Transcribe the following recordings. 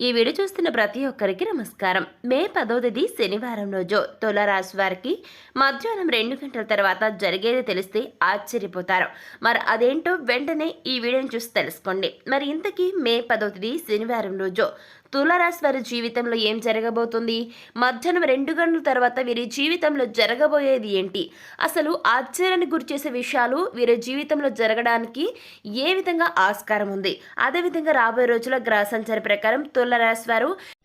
ఈ వీడియో చూస్తున్న ప్రతి ఒక్కరికి నమస్కారం. మే పదో తేదీ శనివారం రోజు. తులారాశి వారికి మధ్యాహ్నం రెండు గంటల తర్వాత జరిగేది తెలిస్తే ఆశ్చర్యపోతారు. మరి అదేంటో వెంటనే ఈ వీడియోని చూసి తెలుసుకోండి. మరి ఇంతకీ మే పదో తేదీ శనివారం రోజు. తులారాశి వారి జీవితంలో ఏం జరగబోతుంది? మధ్యాహ్నం రెండు గంటల తర్వాత వీరి జీవితంలో జరగబోయేది ఏంటి? అసలు ఆశ్చర్యానికి గురిచేసే విషయాలు వీరి జీవితంలో జరగడానికి ఏ విధంగా ఆస్కారం ఉంది? అదేవిధంగా రాబోయే రోజుల గ్రహ సంచార ప్రకారం తులారాశి వారు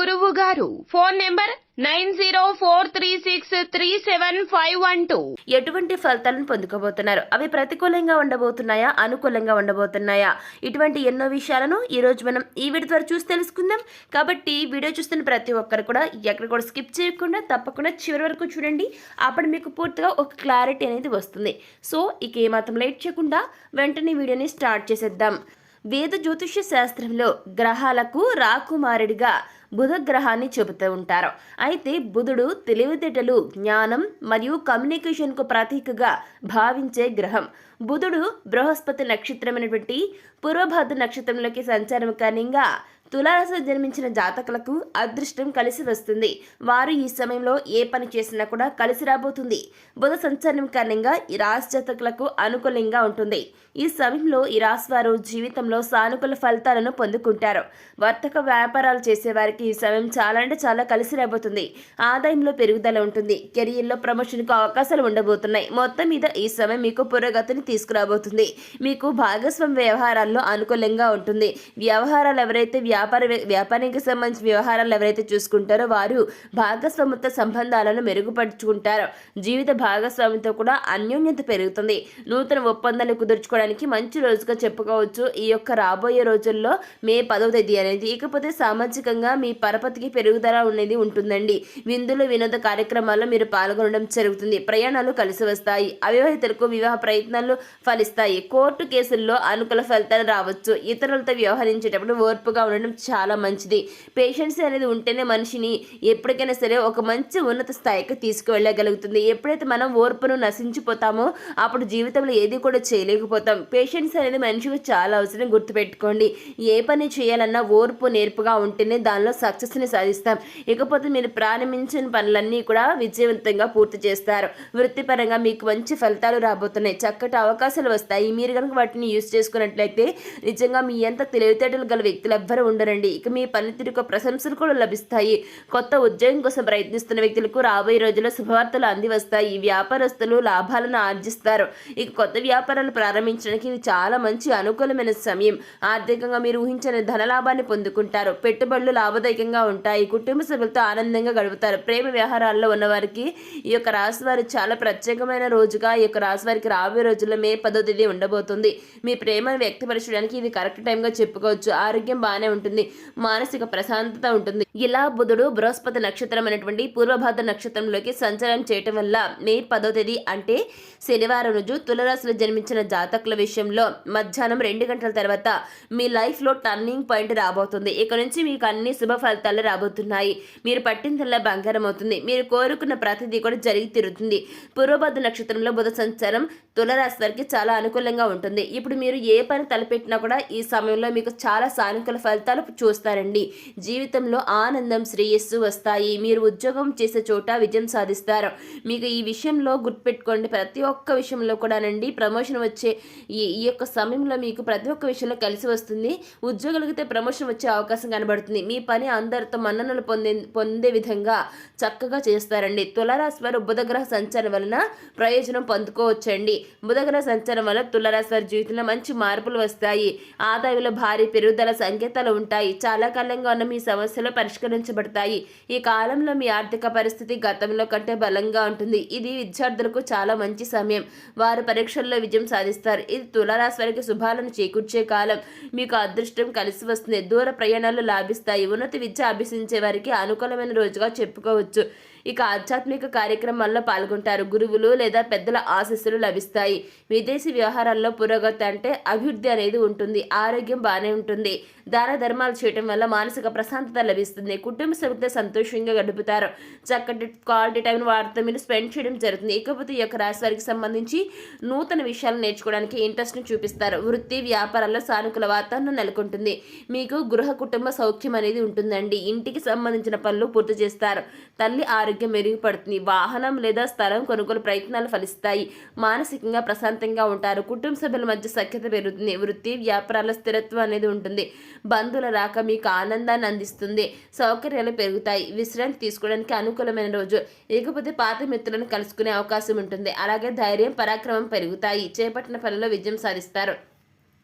గురువు గారు. Phone number nine zero four three six three seven five one two. ఎటువంటి ఫలితాలను పొందుకోబోతున్నారు? అవి ప్రతికూలంగా ఉండబోతున్నాయా? అనుకూలంగా ఉండబోతున్నాయా? ఇటువంటి ఎన్నో విషయాలను ఈ రోజు మనం ఈ వీడియో ద్వారా చూసి తెలుసుకుందాం. కాబట్టి వీడియో చూస్తున్న ప్రతి ఒక్కరు కూడా ఎక్కడ కూడా స్కిప్ చేయకుండా తప్పకుండా చివరి వరకు చూడండి. అప్పుడు మీకు పూర్తిగా ఒక క్లారిటీ అనేది వస్తుంది. సో ఇక ఏమాత్రం లేట్ చేయకుండా వెంటనే వీడియోని స్టార్ట్ చేసేద్దాం. వేద జ్యోతిష్య శాస్త్రంలో గ్రహాలకు రాకుమారుడిగా బుధ గ్రహాన్ని చెబుతూ ఉంటారు. అయితే బుధుడు తెలివితేటలు జ్ఞానం మరియు కమ్యూనికేషన్కు ప్రతీకగా భావించే గ్రహం. బుధుడు బృహస్పతి నక్షత్రమైనటువంటి పూర్వభాద్ర నక్షత్రంలోకి సంచారం కారణంగా తులారాశిలో జన్మించిన జాతకులకు అదృష్టం కలిసి వస్తుంది. వారు ఈ సమయంలో ఏ పని చేసినా కూడా కలిసి రాబోతుంది. బుధ సంచారం కారణంగా ఈ రాశి జాతకులకు అనుకూలంగా ఉంటుంది. ఈ సమయంలో ఈ రాశి వారు జీవితంలో సానుకూల ఫలితాలను పొందుకుంటారు. వర్తక వ్యాపారాలు చేసేవారికి ఈ సమయం చాలా అంటే చాలా కలిసి రాబోతుంది. ఆదాయంలో పెరుగుదల ఉంటుంది. కెరియర్లో ప్రమోషన్కు అవకాశాలు ఉండబోతున్నాయి. మొత్తం మీద ఈ సమయం మీకు పురోగతిని తీసుకురాబోతుంది. మీకు భాగస్వామ్య వ్యవహారాల్లో అనుకూలంగా ఉంటుంది. వ్యవహారాలు ఎవరైతే వ్యాపార వ్యాపారానికి సంబంధించిన వ్యవహారాలు ఎవరైతే చూసుకుంటారో వారు భాగస్వామ్యత సంబంధాలను మెరుగుపరుచుకుంటారు. జీవిత భాగస్వామితో కూడా అన్యోన్యత పెరుగుతుంది. నూతన ఒప్పందాలు కుదుర్చుకోవడానికి మంచి రోజుగా చెప్పుకోవచ్చు. ఈ యొక్క రాబోయే రోజుల్లో మే పదవ తేదీ అనేది. ఇకపోతే సామాజికంగా మీ పరపతికి పెరుగుదల అనేది ఉంటుందండి. విందులు వినోద కార్యక్రమాల్లో మీరు పాల్గొనడం జరుగుతుంది. ప్రయాణాలు కలిసి వస్తాయి. అవివాహితులకు వివాహ ప్రయత్నాలు ఫలిస్తాయి. కోర్టు కేసుల్లో అనుకూల ఫలితాలు రావచ్చు. ఇతరులతో వ్యవహరించేటప్పుడు ఓర్పుగా ఉండడం చాలా మంచిది. పేషెన్స్ అనేది ఉంటేనే మనిషిని ఎప్పటికైనా సరే ఒక మంచి ఉన్నత స్థాయికి తీసుకువెళ్ళగలుగుతుంది. ఎప్పుడైతే మనం ఓర్పును నశించిపోతామో అప్పుడు జీవితంలో ఏది కూడా చేయలేకపోతాం. పేషెన్స్ అనేది మనిషికి చాలా అవసరం గుర్తుపెట్టుకోండి. ఏ పని చేయాలన్నా ఓర్పు నేర్పుగా ఉంటేనే దానిలో సక్సెస్ని సాధిస్తాం. ఇకపోతే మీరు ప్రారంభించిన పనులన్నీ కూడా విజయవంతంగా పూర్తి చేస్తారు. వృత్తిపరంగా మీకు మంచి ఫలితాలు రాబోతున్నాయి. చక్కటి అవకాశాలు వస్తాయి. మీరు కనుక వాటిని యూజ్ చేసుకున్నట్లయితే నిజంగా మీ అంత తెలివితేటలు గల వ్యక్తులు ఎవ్వరు ఉండరండి. ఇక మీ పనితీరుకు ప్రశంసలు కూడా లభిస్తాయి. కొత్త ఉద్యోగం కోసం ప్రయత్నిస్తున్న వ్యక్తులకు రాబోయే రోజుల్లో శుభవార్తలు అంది వస్తాయి వ్యాపారస్తులు లాభాలను ఆర్జిస్తారు. ఇక కొత్త వ్యాపారాలు ప్రారంభించడానికి ఇది చాలా మంచి అనుకూలమైన సమయం. ఆర్థికంగా మీరు ఊహించని ధనలాభాన్ని పొందుకుంటారు. పెట్టుబడులు లాభదాయకంగా ఉంటాయి. కుటుంబ సభ్యులతో ఆనందంగా గడుపుతారు. ప్రేమ వ్యవహారాల్లో ఉన్నవారికి ఈ యొక్క రాశి వారు చాలా ప్రత్యేకమైన రోజుగా ఈ యొక్క రాశి వారికి రాబోయే రోజుల్లో మే పదో తేదీ ఉండబోతుంది. మీ ప్రేమను వ్యక్తపరచడానికి ఇది కరెక్ట్ టైంగా చెప్పుకోవచ్చు. ఆరోగ్యం బాగానే ఉంటుంది. మానసిక ప్రశాంతత ఉంటుంది. ఇలా బుధుడు బృహస్పతి నక్షత్రం అనేటువంటి పూర్వభాద్ర నక్షత్రంలోకి సంచారం చేయటం వల్ల మే పదో తేదీ అంటే శనివారం రోజు తులరాశిలో జన్మించిన జాతకుల విషయంలో మధ్యాహ్నం రెండు గంటల తర్వాత మీ లైఫ్లో టర్నింగ్ పాయింట్ రాబోతుంది. ఇక నుంచి మీకు అన్ని శుభ ఫలితాలు రాబోతున్నాయి. మీరు పట్టిందల్లా బంగారం అవుతుంది. మీరు కోరుకున్న ప్రతిదీ కూడా జరిగి తీరుతుంది. పూర్వభద్ర నక్షత్రంలో బుధ సంచారం తులరాశి వారికి చాలా అనుకూలంగా ఉంటుంది. ఇప్పుడు మీరు ఏ పని తలపెట్టినా కూడా ఈ సమయంలో మీకు చాలా సానుకూల ఫలితాలు చూస్తారండి. జీవితంలో ఆనందం శ్రేయస్సు వస్తాయి. మీరు ఉద్యోగం చేసే చోట విజయం సాధిస్తారు. మీకు ఈ విషయంలో గుర్తుపెట్టుకోండి. ప్రతి ఒక్క విషయంలో కూడానండి ప్రమోషన్ వచ్చే ఈ ఈ యొక్క సమయంలో మీకు ప్రతి ఒక్క విషయంలో కలిసి వస్తుంది. ఉద్యోగులకైతే ప్రమోషన్ వచ్చే అవకాశం కనబడుతుంది. మీ పని అందరితో మన్ననలు పొందే పొందే విధంగా చక్కగా చేస్తారండి. తులరాశి వారు బుధగ్రహ సంచారం వలన ప్రయోజనం పొందుకోవచ్చండి. బుధగ్రహ సంచారం వల్ల తులరాశి వారి జీవితంలో మంచి మార్పులు వస్తాయి. ఆదాయంలో భారీ పెరుగుదల సంకేతాలు ఉంటాయి. చాలా కాలంగా ఉన్న మీ సమస్యలు పరిష్కరించబడతాయి. ఈ కాలంలో మీ ఆర్థిక పరిస్థితి గతంలో కంటే బలంగా ఉంటుంది. ఇది విద్యార్థులకు చాలా మంచి సమయం. వారు పరీక్షల్లో విజయం సాధిస్తారు. ఇది తులారాశి వారికి శుభాలను చేకూర్చే కాలం. మీకు అదృష్టం కలిసి వస్తుంది. దూర ప్రయాణాలు లాభిస్తాయి. ఉన్నత విద్య అభ్యసించే వారికి అనుకూలమైన రోజుగా చెప్పుకోవచ్చు. ఇక ఆధ్యాత్మిక కార్యక్రమాల్లో పాల్గొంటారు. గురువులు లేదా పెద్దల ఆశస్సులు లభిస్తాయి. విదేశీ వ్యవహారాల్లో పురోగతి అంటే అభివృద్ధి అనేది ఉంటుంది. ఆరోగ్యం బాగానే ఉంటుంది. దాన ధర్మాలు చేయటం వల్ల మానసిక ప్రశాంతత లభిస్తుంది. కుటుంబ సభ్యులతో సంతోషంగా గడుపుతారు. చక్కటి క్వాలిటీ టైం వారితో మీరు స్పెండ్ చేయడం జరుగుతుంది. ఇకపోతే ఈ యొక్క రాశి వారికి సంబంధించి నూతన విషయాలు నేర్చుకోవడానికి ఇంట్రెస్ట్ని చూపిస్తారు. వృత్తి వ్యాపారాల్లో సానుకూల వాతావరణం నెలకొంటుంది. మీకు గృహ కుటుంబ సౌఖ్యం అనేది ఉంటుందండి. ఇంటికి సంబంధించిన పనులు పూర్తి చేస్తారు. తల్లి ఆరోగ్యం ఆరోగ్యం మెరుగుపడుతుంది. వాహనం లేదా స్థలం కొనుగోలు ప్రయత్నాలు ఫలిస్తాయి. మానసికంగా ప్రశాంతంగా ఉంటారు. కుటుంబ సభ్యుల మధ్య సఖ్యత పెరుగుతుంది. వృత్తి వ్యాపారాల స్థిరత్వం అనేది ఉంటుంది. బంధువుల రాక మీకు ఆనందాన్ని అందిస్తుంది. సౌకర్యాలు పెరుగుతాయి. విశ్రాంతి తీసుకోవడానికి అనుకూలమైన రోజు. ఇకపోతే పాత మిత్రులను కలుసుకునే అవకాశం ఉంటుంది. అలాగే ధైర్యం పరాక్రమం పెరుగుతాయి. చేపట్టిన పనిలో విజయం సాధిస్తారు.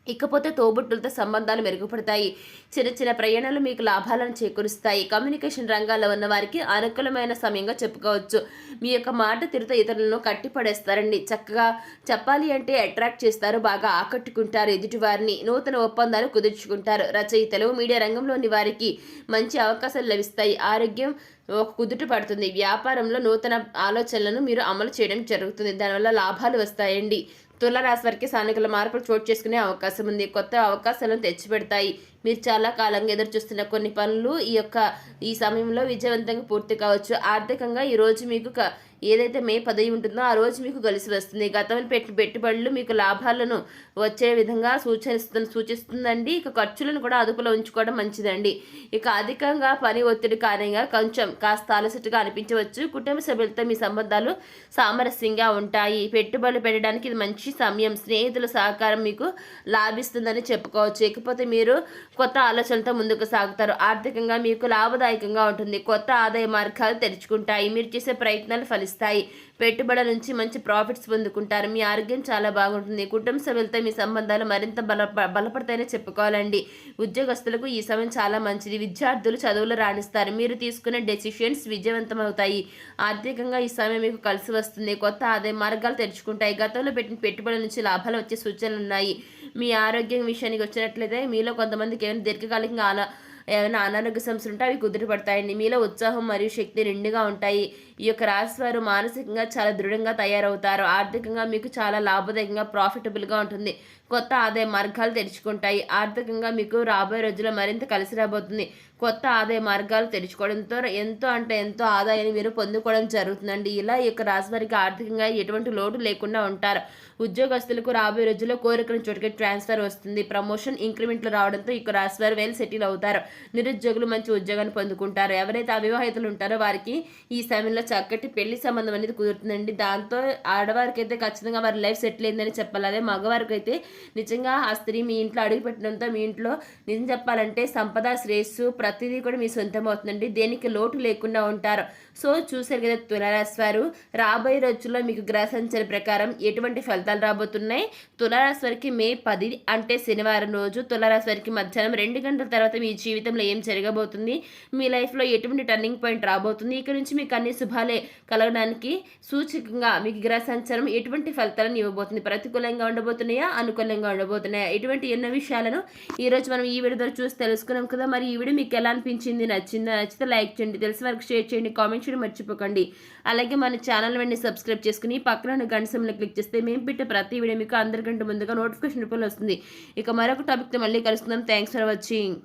ఇకపోతే తోబుట్టులతో సంబంధాలు మెరుగుపడతాయి. చిన్న చిన్న ప్రయాణాలు మీకు లాభాలను చేకూరుస్తాయి. కమ్యూనికేషన్ రంగాల్లో ఉన్న వారికి అనుకూలమైన సమయంగా చెప్పుకోవచ్చు. మీ యొక్క మాట తిరుత ఇతరులను కట్టిపడేస్తారండి. చక్కగా చెప్పాలి అంటే అట్రాక్ట్ చేస్తారు. బాగా ఆకట్టుకుంటారు ఎదుటివారిని. నూతన ఒప్పందాలు కుదుర్చుకుంటారు. రచయితలు మీడియా రంగంలోని వారికి మంచి అవకాశాలు లభిస్తాయి. ఆరోగ్యం ఒక కుదుట పడుతుంది. వ్యాపారంలో నూతన ఆలోచనలను మీరు అమలు చేయడం జరుగుతుంది. దానివల్ల లాభాలు వస్తాయండి. తులారాశి వారికి సానుకూల మార్పులు చోటు చేసుకునే అవకాశం ఉంది. కొత్త అవకాశాలను తెచ్చిపెడతాయి. మీరు చాలా కాలంగా ఎదురు చూస్తున్న కొన్ని పనులు ఈ యొక్క ఈ సమయంలో విజయవంతంగా పూర్తి కావచ్చు. ఆర్థికంగా ఈ రోజు మీకు క- ఏదైతే మే పదవి ఉంటుందో ఆ రోజు మీకు కలిసి వస్తుంది. గతంలో పెట్టి పెట్టుబడులు మీకు లాభాలను వచ్చే విధంగా సూచిస్తుంది సూచిస్తుందండి. ఇక ఖర్చులను కూడా అదుపులో ఉంచుకోవడం మంచిదండి. ఇక అధికంగా పని ఒత్తిడి కారణంగా కొంచెం కాస్త అలసటగా అనిపించవచ్చు. కుటుంబ సభ్యులతో మీ సంబంధాలు సామరస్యంగా ఉంటాయి. పెట్టుబడులు పెట్టడానికి ఇది మంచి సమయం. స్నేహితుల సహకారం మీకు లాభిస్తుందని చెప్పుకోవచ్చు. ఇకపోతే మీరు కొత్త ఆలోచనలతో ముందుకు సాగుతారు. ఆర్థికంగా మీకు లాభదాయకంగా ఉంటుంది. కొత్త ఆదాయ మార్గాలు తెరుచుకుంటాయి. మీరు చేసే ప్రయత్నాలు ఫలిస్తాయి. పెట్టుబడుల నుంచి మంచి ప్రాఫిట్స్ పొందుకుంటారు. మీ ఆరోగ్యం చాలా బాగుంటుంది. కుటుంబ సభ్యులతో మీ సంబంధాలు మరింత బల బలపడతాయని చెప్పుకోవాలండి. ఉద్యోగస్తులకు ఈ సమయం చాలా మంచిది. విద్యార్థులు చదువులు రాణిస్తారు. మీరు తీసుకునే డెసిషన్స్ విజయవంతమవుతాయి. ఆర్థికంగా ఈ సమయం మీకు కలిసి వస్తుంది. కొత్త ఆదాయ మార్గాలు తెరుచుకుంటాయి. గతంలో పెట్టిన పెట్టుబడుల నుంచి లాభాలు వచ్చే సూచనలు ఉన్నాయి. మీ ఆరోగ్యం విషయానికి వచ్చినట్లయితే మీలో కొంతమందికి ఏమైనా దీర్ఘకాలికంగా ఆలో ఏమైనా అనారోగ్య సమస్యలు ఉంటే అవి కుదిరిపడతాయండి మీలో ఉత్సాహం మరియు శక్తి నిండుగా ఉంటాయి. ఈ యొక్క రాశి వారు మానసికంగా చాలా దృఢంగా తయారవుతారు. ఆర్థికంగా మీకు చాలా లాభదాయకంగా ప్రాఫిటబుల్గా ఉంటుంది. కొత్త ఆదాయ మార్గాలు తెరుచుకుంటాయి. ఆర్థికంగా మీకు రాబోయే రోజుల్లో మరింత కలిసి రాబోతుంది. కొత్త ఆదాయ మార్గాలు తెరుచుకోవడంతో ఎంతో అంటే ఎంతో ఆదాయాన్ని మీరు పొందుకోవడం జరుగుతుందండి. ఇలా ఈ యొక్క రాశి వారికి ఆర్థికంగా ఎటువంటి లోటు లేకుండా ఉంటారు. ఉద్యోగస్తులకు రాబోయే రోజుల్లో కోరికలను చోటుకి ట్రాన్స్ఫర్ వస్తుంది. ప్రమోషన్ ఇంక్రిమెంట్లు రావడంతో ఈ యొక్క రాశి వారు వెల్ సెటిల్ అవుతారు. నిరుద్యోగులు మంచి ఉద్యోగాన్ని పొందుకుంటారు. ఎవరైతే అవివాహితులు ఉంటారో వారికి ఈ సమయంలో చక్కటి పెళ్ళి సంబంధం అనేది కుదురుతుందండి. దాంతో ఆడవారికి అయితే ఖచ్చితంగా వారి లైఫ్ సెటిల్ అయిందని చెప్పాలి. అదే మగవారికి అయితే నిజంగా ఆ స్త్రీ మీ ఇంట్లో అడుగు పెట్టడంతో మీ ఇంట్లో నిజం చెప్పాలంటే సంపద శ్రేయస్సు ప్రతిదీ కూడా మీ సొంతం అవుతుందండి. దేనికి లోటు లేకుండా ఉంటారు. సో చూసారు కదా తులారాశి వారు రాబోయే రోజుల్లో మీకు గ్రహ సంచర ప్రకారం ఎటువంటి ఫలితాలు రాబోతున్నాయి? తులారాశి వారికి మే పది అంటే శనివారం రోజు తులారాశి వారికి మధ్యాహ్నం రెండు గంటల తర్వాత మీ జీవితం జీవితంలో ఏం జరగబోతుంది? మీ లైఫ్లో ఎటువంటి టర్నింగ్ పాయింట్ రాబోతుంది? ఇక్కడ నుంచి మీకు అన్ని శుభాలే కలగడానికి సూచకంగా మీకు గ్రహ సంచారం ఎటువంటి ఫలితాలను ఇవ్వబోతుంది? ప్రతికూలంగా ఉండబోతున్నాయా? అనుకూలంగా ఉండబోతున్నాయా? ఇటువంటి ఎన్నో విషయాలను ఈ రోజు మనం ఈ వీడియో ద్వారా చూసి తెలుసుకున్నాం కదా. మరి ఈ వీడియో మీకు ఎలా అనిపించింది? నచ్చిందా? నచ్చితే లైక్ చేయండి. తెలిసిన వరకు షేర్ చేయండి. కామెంట్ చేయడం మర్చిపోకండి. అలాగే మన ఛానల్ వెంటనే సబ్స్క్రైబ్ చేసుకుని పక్కన ఉన్న గంట క్లిక్ చేస్తే మేము పెట్టే ప్రతి వీడియో మీకు అందరికంటే ముందుగా నోటిఫికేషన్ రూపంలో వస్తుంది. ఇక మరొక టాపిక్తో మళ్ళీ కలుసుకుందాం. Thanks for watching.